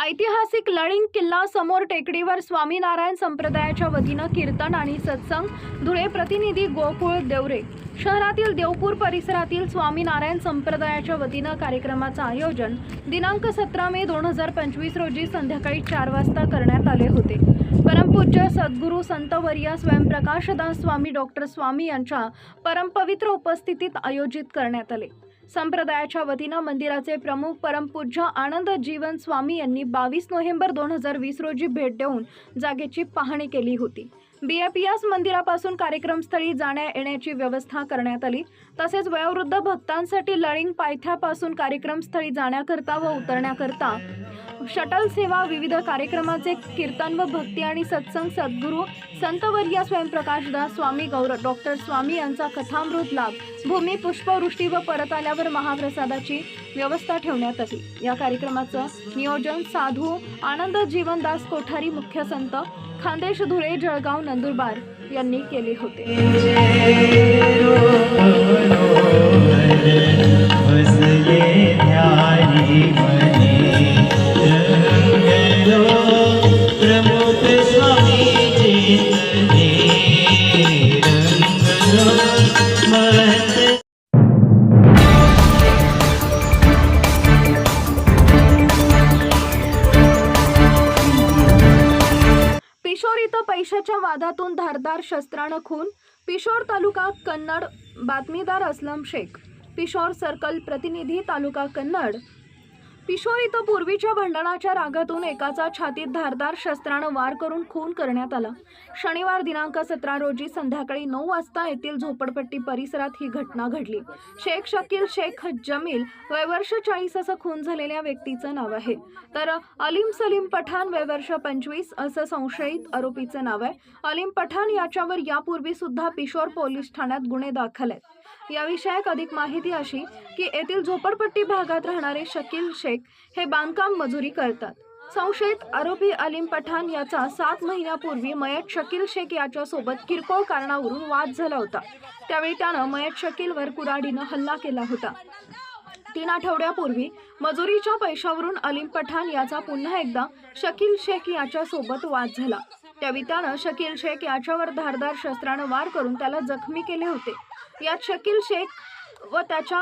ऐतिहासिक लळिंग किल्ला समोर टेकडीवर स्वामीनारायण संप्रदायाच्या वतीनं कीर्तन आणि सत्संग. धुळे प्रतिनिधी गोकुळ देवरे. शहरातील देवपूर परिसरातील स्वामीनारायण संप्रदायाच्या वतीनं कार्यक्रमाचं आयोजन दिनांक सतरा मे दोन हजार पंचवीस रोजी संध्याकाळी चार वाजता करण्यात आले होते. परमपूज्य सद्गुरू संतवर्य स्वयंप्रकाशदास स्वामी डॉक्टर स्वामी यांच्या परमपवित्र उपस्थितीत आयोजित करण्यात आले. संप्रदायाच्या वतीनं मंदिराचे प्रमुख परमपूज्य आनंद जीवन स्वामी यांनी बावीस नोव्हेंबर दोन हजार वीस रोजी भेट देऊन जागेची पाहणी केली होती. बीएपीएस मंदिरापासून कार्यक्रमस्थळी जाण्या येण्याची व्यवस्था करण्यात आली. तसेच वयोवृद्ध भक्तांसाठी लळिंग पायथ्यापासून कार्यक्रमस्थळी जाण्याकरता व उतरण्याकरता शटल सेवा विविध कार्यक्रमाचे कीर्तन व भक्ती आणि सत्संग सद्गुरू संतवर्य स्वयंप्रकाशदास स्वामी गौरव डॉक्टर स्वामी यांचा कथामृत लाभ भूमी पुष्पवृष्टी व परत आल्यावर महाप्रसादाची व्यवस्था ठेवण्यात आली. या कार्यक्रमाचं नियोजन साधू आनंद जीवनदास कोठारी मुख्य संत खानदेश धुळे जळगाव नंदुरबार यांनी केले होते. पिशोर इथं पैशाच्या वादातून धारदार शस्त्रानं खून. पिशोर तालुका कन्नड. बातमीदार असलम शेख. पिशोर सर्कल प्रतिनिधी तालुका कन्नड. पिशोर इथं पूर्वीच्या भांडणाच्या रागातून एकाचा छातीत धारदार शस्त्रानं वार करून खून करण्यात आला. शनिवार दिनांक सतरा रोजी संध्याकाळी नऊ वाजता येथील झोपडपट्टी परिसरात ही घटना घडली. शेख शकील शेख जमील वयवर्ष चाळीस असं खून झालेल्या व्यक्तीचं नाव आहे. तर अलीम सलीम पठाण वयवर्ष पंचवीस असं संशयित आरोपीचं नाव आहे. अलीम पठाण याच्यावर यापूर्वी सुद्धा पिशोर पोलीस ठाण्यात गुन्हे दाखल आहेत. याविषयक अधिक माहिती अशी की येथील झोपडपट्टी भागात राहणारे शकील शेख हे बांधकाम मजुरी करतात. संशयित आरोपी अलीम पठाण याचा सात महिन्यापूर्वी मयत शकील शेख याच्यासोबत किरकोळ कारणावरून वाद झाला होता. त्यावेळी त्यानं मयत शकीलवर कुराडीनं हल्ला केला होता. तीन आठवड्यापूर्वी मजुरीच्या पैशावरून अलीम पठाण याचा पुन्हा एकदा शकील शेख याच्यासोबत वाद झाला. त्यावेळी त्यानं शकील शेख याच्यावर धारदार शस्त्रानं वार करून त्याला जखमी केले होते. यात शकील शेख व त्याच्या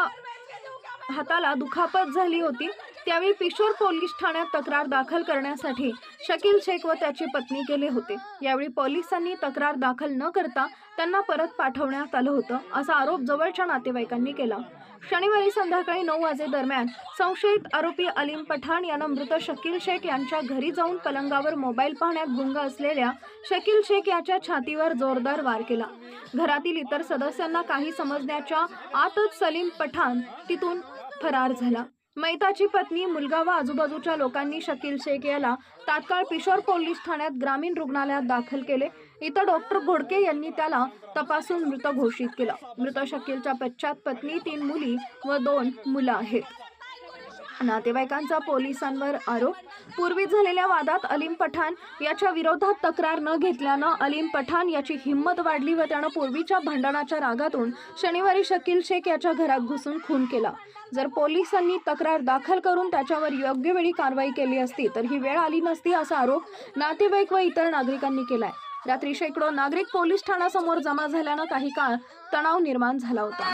हाताला दुखापत झाली होती. त्यावेळी पिशोर पोलीस ठाण्यात तक्रार दाखल करण्यासाठी शकील शेख व त्याची पत्नी गेले होते. यावेळी पोलिसांनी तक्रार दाखल न करता त्यांना परत पाठवण्यात आलं होतं असा आरोप जवळच्या नातेवाईकांनी केला. शनिवारी संध्याकाळी नऊ वाजे दरम्यान संशयित आरोपी अलीम पठाण यानं मृत शकील शेख यांच्या घरी जाऊन पलंगावर मोबाईल पाहण्यात गुंग असलेल्या शकील शेख याच्या छातीवर जोरदार वार केला. घरातील इतर सदस्यांना काही समजण्याच्या आतच सलीम पठाण तिथून फरार झाला. मैताची पत्नी मुलगा व आजूबाजूच्या लोकांनी शकील शेख याला तात्काळ पिशोर पोलीस ठाण्यात ग्रामीण रुग्णालयात दाखल केले. इथं डॉक्टर घोडके यांनी त्याला तपासून मृत घोषित केलं. मृत शकीलच्या पश्चात पत्नी तीन मुली व दोन मुलं आहेत. नातेवाईकांचा पोलिसांवर आरोप. पूर्वी झालेल्या वादात अलीम पठाण याच्या विरोधात तक्रार न घेतल्यानं अलीम पठाण याची हिंमत वाढली व त्यानं पूर्वीच्या भांडणाच्या रागातून शनिवारी शकील शेख याच्या घरात घुसून खून केला. जर पोलिसांनी तक्रार दाखल करून त्याच्यावर योग्य वेळी कारवाई केली असती तर ही वेळ आली नसती असा आरोप नातेवाईक व इतर नागरिकांनी केलाय. रात्री शेकडो नागरिक पोलीस ठाण्यासमोर जमा झाल्यानं काही काळ तणाव निर्माण झाला होता.